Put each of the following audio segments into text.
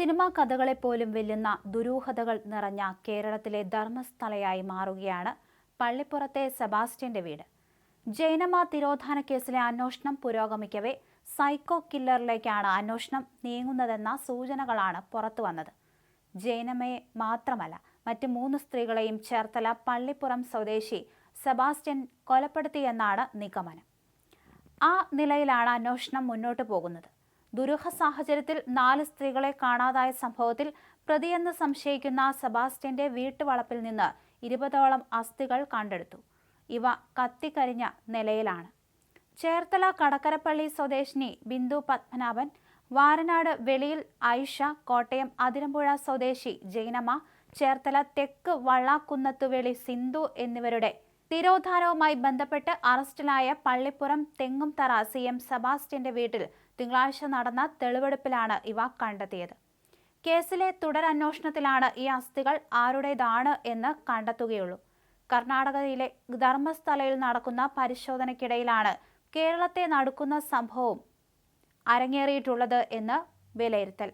Cinema കഥകളെ പോലും വെല്ലുന്ന ദുരൂഹതകൾ നിറഞ്ഞ കേരളത്തിലെ ധർമ്മസ്ഥലയായി മാറുകയാണ് പള്ളിപ്പുറത്തെ സെബാസ്റ്റ്യന്റെ വീട്. ജൈനമ തിരോധാന കേസിലെ അന്വേഷണം പുരോഗമിക്കവേ സൈക്കോ കില്ലറിലേക്കാണ് അന്വേഷണം നീങ്ങുന്നതെന്ന സൂചനകളാണ് പുറത്തുവന്നത് ജൈനമയെ മാത്രമല്ല മറ്റ് മൂന്ന് സ്ത്രീകളെയും ചേർത്തല പള്ളിപ്പുറം സ്വദേശി സെബാസ്റ്റ്യൻ കൊലപ്പെടുത്തിയെന്നാണ് നിഗമനം. ആ നിലയിലാണ് അന്വേഷണം മുന്നോട്ട് പോകുന്നത്. ദുരൂഹ സാഹചര്യത്തിൽ നാല് സ്ത്രീകളെ കാണാതായ സംഭവത്തിൽ പ്രതിയെന്ന് സംശയിക്കുന്ന സെബാസ്റ്റ്യന്റെ വീട്ടുവളപ്പിൽ നിന്ന് ഇരുപതോളം അസ്ഥികൾ കണ്ടെടുത്തു. ഇവ കത്തിക്കരിഞ്ഞ നിലയിലാണ്. ചേർത്തല കടക്കരപ്പള്ളി സ്വദേശിനി ബിന്ദു പത്മനാഭൻ വാരനാട് വെളിയിൽ ഐഷ കോട്ടയം അതിരമ്പുഴ സ്വദേശി ജൈനമ്മ ചേർത്തല തെക്ക് വള്ളാക്കുന്നത്തുവെളി സിന്ധു എന്നിവരുടെ തിരോധാനവുമായി ബന്ധപ്പെട്ട് അറസ്റ്റിലായ പള്ളിപ്പുറം തെങ്ങുംതറ സി എം സെബാസ്റ്റ്യന്റെ വീട്ടിൽ തിങ്കളാഴ്ച നടന്ന തെളിവെടുപ്പിലാണ് ഇവ കണ്ടെത്തിയത്. കേസിലെ തുടരന്വേഷണത്തിലാണ് ഈ അസ്ഥികൾ ആരുടേതാണ് എന്ന് കണ്ടെത്തുകയുള്ളൂ. കർണാടകയിലെ ധർമ്മസ്ഥലയിൽ നടക്കുന്ന പരിശോധനയ്ക്കിടയിലാണ് കേരളത്തെ നടക്കുന്ന സംഭവം അരങ്ങേറിയിട്ടുള്ളത് എന്ന് വിലയിരുത്തൽ.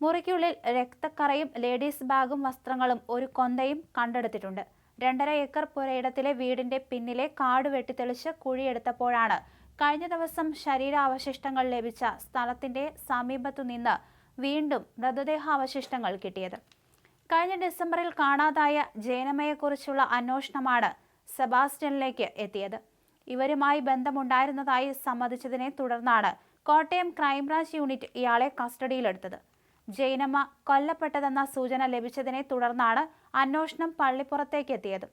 മുറിക്കുള്ളിൽ രക്തക്കറയും ലേഡീസ് ബാഗും വസ്ത്രങ്ങളും ഒരു കൊന്തയും കണ്ടെടുത്തിട്ടുണ്ട്. രണ്ടര ഏക്കർ പുരയിടത്തിലെ വീടിന്റെ പിന്നിലെ കാട് വെട്ടിത്തെളിച്ച് കുഴിയെടുത്തപ്പോഴാണ് കഴിഞ്ഞ ദിവസം ശരീരാവശിഷ്ടങ്ങൾ ലഭിച്ച സ്ഥലത്തിന്റെ സമീപത്തു നിന്ന് വീണ്ടും മൃതദേഹാവശിഷ്ടങ്ങൾ കിട്ടിയത്. കഴിഞ്ഞ ഡിസംബറിൽ കാണാതായ ജയനമയെക്കുറിച്ചുള്ള അന്വേഷണമാണ് സെബാസ്റ്റ്യനിലേക്ക് എത്തിയത്. ഇവരുമായി ബന്ധമുണ്ടായിരുന്നതായി സമ്മതിച്ചതിനെ തുടർന്നാണ് കോട്ടയം ക്രൈംബ്രാഞ്ച് യൂണിറ്റ് ഇയാളെ കസ്റ്റഡിയിലെടുത്തത്. ജൈനമ്മ കൊല്ലപ്പെട്ടതെന്ന സൂചന ലഭിച്ചതിനെ തുടർന്നാണ് അന്വേഷണം പള്ളിപ്പുറത്തേക്ക് എത്തിയത്.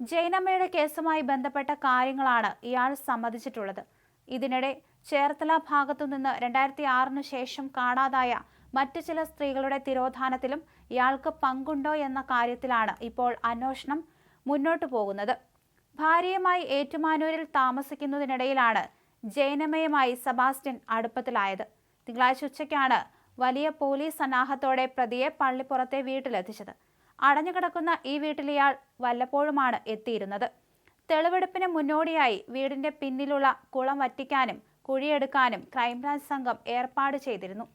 ജൈനമ്മയുടെ കേസുമായി ബന്ധപ്പെട്ട കാര്യങ്ങളാണ് ഇയാൾ സമ്മതിച്ചിട്ടുള്ളത്. ഇതിനിടെ ചേർത്തല ഭാഗത്തുനിന്ന് രണ്ടായിരത്തി ആറിന് ശേഷം കാണാതായ മറ്റു ചില സ്ത്രീകളുടെ തിരോധാനത്തിലും ഇയാൾക്ക് പങ്കുണ്ടോ എന്ന കാര്യത്തിലാണ് ഇപ്പോൾ അന്വേഷണം മുന്നോട്ടു പോകുന്നത്. ഭാര്യയുമായി ഏറ്റുമാനൂരിൽ താമസിക്കുന്നതിനിടയിലാണ് ജൈനമ്മയുമായി സെബാസ്റ്റ്യൻ അടുപ്പത്തിലായത്. തിങ്കളാഴ്ച ഉച്ചയ്ക്കാണ് വലിയ പോലീസ് സന്നാഹത്തോടെ പ്രതിയെ പള്ളിപ്പുറത്തെ വീട്ടിലെത്തിച്ചത്. അടഞ്ഞുകിടക്കുന്ന ഈ വീട്ടിൽ ഇയാൾ വല്ലപ്പോഴുമാണ് എത്തിയിരുന്നത്. തെളിവെടുപ്പിന് മുന്നോടിയായി വീടിന്റെ പിന്നിലുള്ള കുളം വറ്റിക്കാനും കുഴിയെടുക്കാനും ക്രൈംബ്രാഞ്ച് സംഘം ഏർപ്പാട് ചെയ്തിരുന്നു.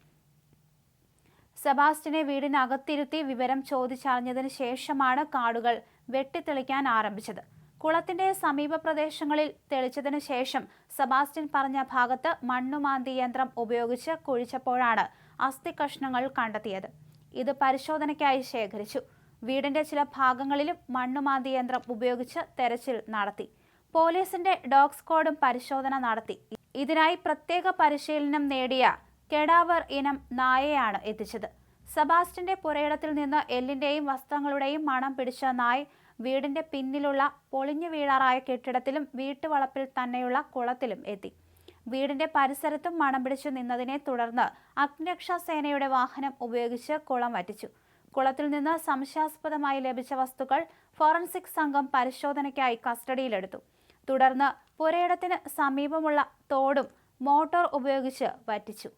സെബാസ്റ്റിനെ വീടിനകത്തിരുത്തി വിവരം ചോദിച്ചറിഞ്ഞതിന് ശേഷമാണ് കാടുകൾ വെട്ടിത്തെളിക്കാൻ ആരംഭിച്ചത്. കുളത്തിന്റെ സമീപ പ്രദേശങ്ങളിൽ തെളിച്ചതിനു ശേഷം സെബാസ്റ്റ്യൻ പറഞ്ഞ ഭാഗത്ത് മണ്ണുമാന്തി യന്ത്രം ഉപയോഗിച്ച് കുഴിച്ചപ്പോഴാണ് അസ്ഥി കഷ്ണങ്ങൾ കണ്ടെത്തിയത്. ഇത് പരിശോധനയ്ക്കായി ശേഖരിച്ചു. വീടിന്റെ ചില ഭാഗങ്ങളിലും മണ്ണുമാന്തി യന്ത്രം ഉപയോഗിച്ച് തെരച്ചിൽ നടത്തി. പോലീസിന്റെ ഡോഗ് സ്ക്വാഡും പരിശോധന നടത്തി. ഇതിനായി പ്രത്യേക പരിശീലനം നേടിയ കെടാവർ ഇനം നായയാണ് എത്തിച്ചത്. സബാസ്റ്റിന്റെ പുരയിടത്തിൽ നിന്ന് എല്ലിന്റെയും വസ്ത്രങ്ങളുടെയും മണം പിടിച്ച നായ് വീടിന്റെ പിന്നിലുള്ള പൊളിഞ്ഞു വീഴാറായ കെട്ടിടത്തിലും വീട്ടുവളപ്പിൽ തന്നെയുള്ള കുളത്തിലും എത്തി. വീടിന്റെ പരിസരത്തും മണം പിടിച്ചു നിന്നതിനെ തുടർന്ന് അഗ്നിരക്ഷാ സേനയുടെ വാഹനം ഉപയോഗിച്ച് കുളം വറ്റിച്ചു. കുളത്തിൽ നിന്ന് സംശയാസ്പദമായി ലഭിച്ച വസ്തുക്കൾ ഫോറൻസിക് സംഘം പരിശോധനയ്ക്കായി കസ്റ്റഡിയിലെടുത്തു. തുടർന്ന് പുരയിടത്തിന് സമീപമുള്ള തോടും മോട്ടോർ ഉപയോഗിച്ച് വറ്റിച്ചു.